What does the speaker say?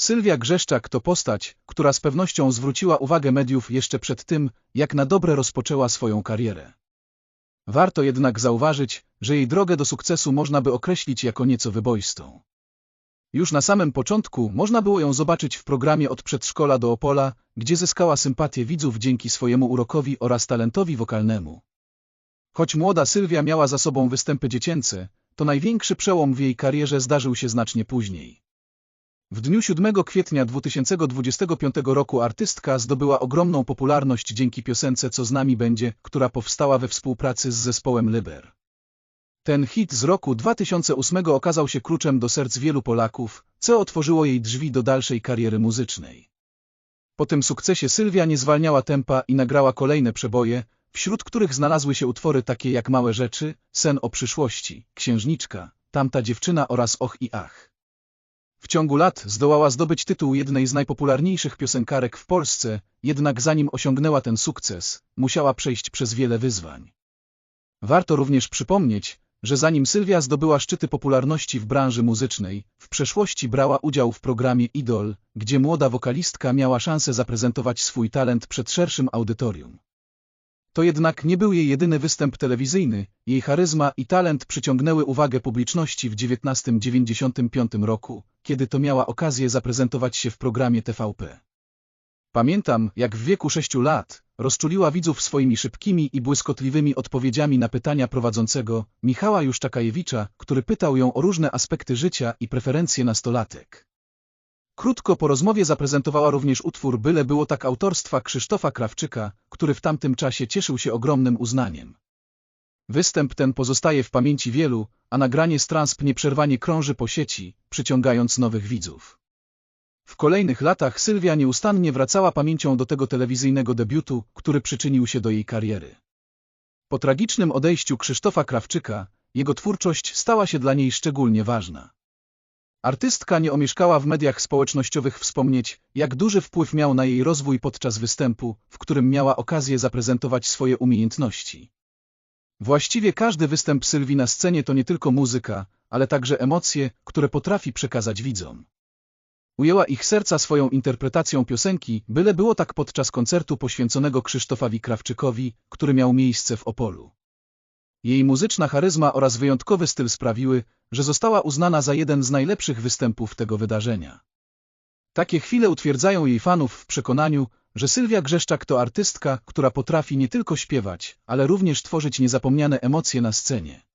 Sylwia Grzeszczak to postać, która z pewnością zwróciła uwagę mediów jeszcze przed tym, jak na dobre rozpoczęła swoją karierę. Warto jednak zauważyć, że jej drogę do sukcesu można by określić jako nieco wyboistą. Już na samym początku można było ją zobaczyć w programie Od przedszkola do Opola, gdzie zyskała sympatię widzów dzięki swojemu urokowi oraz talentowi wokalnemu. Choć młoda Sylwia miała za sobą występy dziecięce, to największy przełom w jej karierze zdarzył się znacznie później. W dniu 7 kwietnia 2025 roku artystka zdobyła ogromną popularność dzięki piosence Co z nami będzie, która powstała we współpracy z zespołem Liber. Ten hit z roku 2008 okazał się kluczem do serc wielu Polaków, co otworzyło jej drzwi do dalszej kariery muzycznej. Po tym sukcesie Sylwia nie zwalniała tempa i nagrała kolejne przeboje, wśród których znalazły się utwory takie jak Małe Rzeczy, Sen o przyszłości, Księżniczka, Tamta dziewczyna oraz Och i Ach. W ciągu lat zdołała zdobyć tytuł jednej z najpopularniejszych piosenkarek w Polsce, jednak zanim osiągnęła ten sukces, musiała przejść przez wiele wyzwań. Warto również przypomnieć, że zanim Sylwia zdobyła szczyty popularności w branży muzycznej, w przeszłości brała udział w programie Idol, gdzie młoda wokalistka miała szansę zaprezentować swój talent przed szerszym audytorium. To jednak nie był jej jedyny występ telewizyjny, jej charyzma i talent przyciągnęły uwagę publiczności w 1995 roku, kiedy to miała okazję zaprezentować się w programie TVP. Pamiętam, jak w wieku sześciu lat rozczuliła widzów swoimi szybkimi i błyskotliwymi odpowiedziami na pytania prowadzącego Michała Juszczakajewicza, który pytał ją o różne aspekty życia i preferencje nastolatek. Krótko po rozmowie zaprezentowała również utwór Byle było tak autorstwa Krzysztofa Krawczyka, który w tamtym czasie cieszył się ogromnym uznaniem. Występ ten pozostaje w pamięci wielu, a nagranie z transp nieprzerwanie krąży po sieci, przyciągając nowych widzów. W kolejnych latach Sylwia nieustannie wracała pamięcią do tego telewizyjnego debiutu, który przyczynił się do jej kariery. Po tragicznym odejściu Krzysztofa Krawczyka, jego twórczość stała się dla niej szczególnie ważna. Artystka nie omieszkała w mediach społecznościowych wspomnieć, jak duży wpływ miał na jej rozwój podczas występu, w którym miała okazję zaprezentować swoje umiejętności. Właściwie każdy występ Sylwii na scenie to nie tylko muzyka, ale także emocje, które potrafi przekazać widzom. Ujęła ich serca swoją interpretacją piosenki, byle było tak podczas koncertu poświęconego Krzysztofowi Krawczykowi, który miał miejsce w Opolu. Jej muzyczna charyzma oraz wyjątkowy styl sprawiły, że została uznana za jeden z najlepszych występów tego wydarzenia. Takie chwile utwierdzają jej fanów w przekonaniu, że Sylwia Grzeszczak to artystka, która potrafi nie tylko śpiewać, ale również tworzyć niezapomniane emocje na scenie.